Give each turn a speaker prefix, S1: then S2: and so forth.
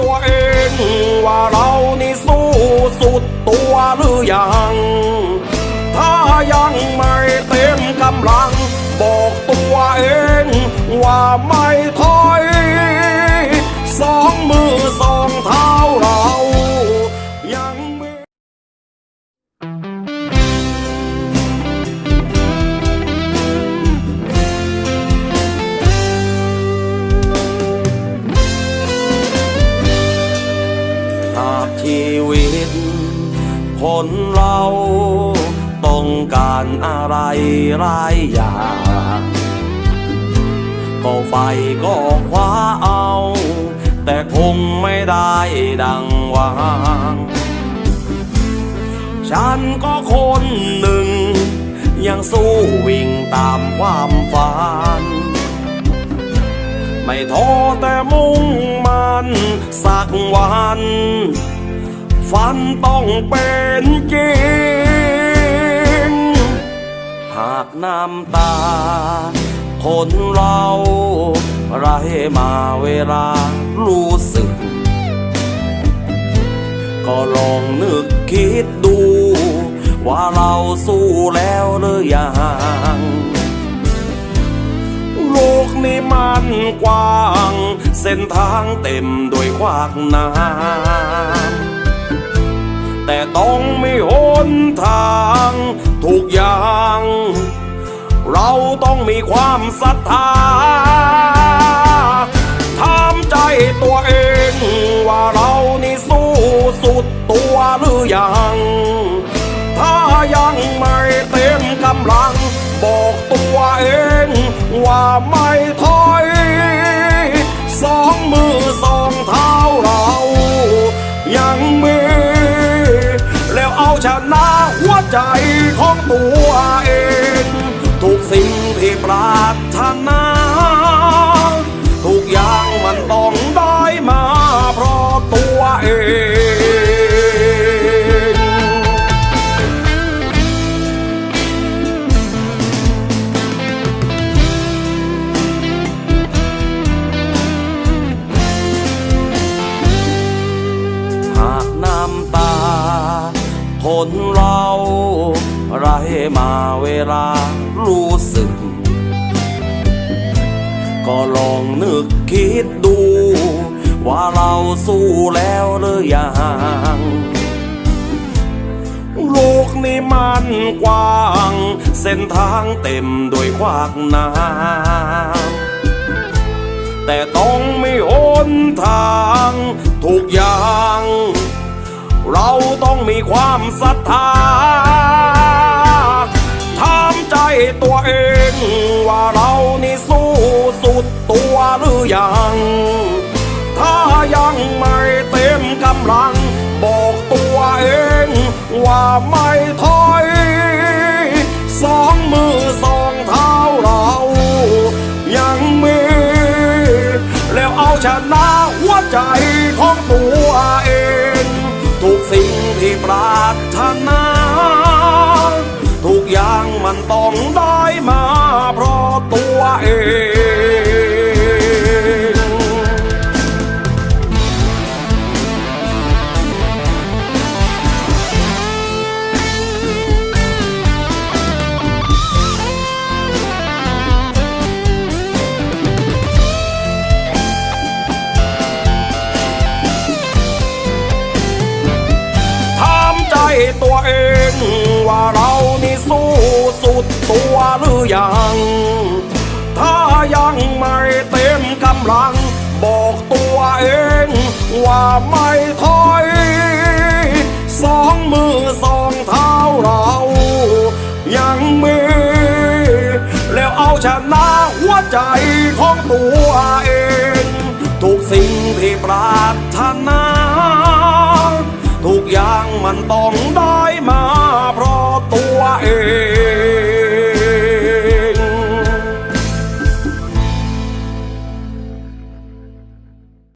S1: ตัวเอง ว่าเรานี่สู้สุดตัวหรือยัง คนเราต้องการอะไรหลายอย่างก็ไฟก็คว้าเอา แต่คงไม่ได้ดังหวางฉันก็คนหนึ่ง ยังสู้วิ่งตามความฝัน ไม่ท้อแต่มุ่งมันสักวัน ฝันต้องเป็นจริง หากน้ำตา คนเราไรมาเวลารู้สึก ก็ลองนึกคิดดู ว่าเราสู้แล้วหรือยังโลกนี้มันกว้าง เส้นทางเต็มด้วยขวากน้ำ แต่ต้องไมีหนทาง ทุกอย่าง เราต้องมีความศรัทธาถามใจตัวเอง ว่าเรานี่สู้สุดตัวหรือยัง ถ้ายังไม่เต็มกำลัง บอกตัวเองว่าไม่ถอ เอาชนะหัวใจของตัวเอง ทุกสิ่งที่ปรารถนา นเราไรมาเวลารู้สึก ก็ลองนึกคิดดู ว่าเราสู้แล้วหรือยังโลกนี้มันกว้าง เส้นทางเต็มด้วยขวากน้ำแต่ต้องไมีหนทางทุกอย่าง เราต้องมีความศรัทธาถามใจตัวเองว่าเรานี่สู้สุดตัวหรือยัง ถ้ายังไม่เต็มกำลัง บอกตัวเองว่าไม่ถอยสองมือสองเท้าเรา ยังมี แล้วเอาชนะหัวใจ ที่ปรารถนา ทุกอย่างมันต้องได้มาเพราะตัวเอง ตัวเอง ว่าเรานี่สู้สุดตัวหรือยัง ถ้ายังไม่เต็มกำลัง บอกตัวเองว่าไม่ถอย สองมือสองเท้าเรา ยังมีแล้วเอาชนะหัวใจของตัวเอง ทุกสิ่งที่ปรารถนา มันต้องได้มาเพราะ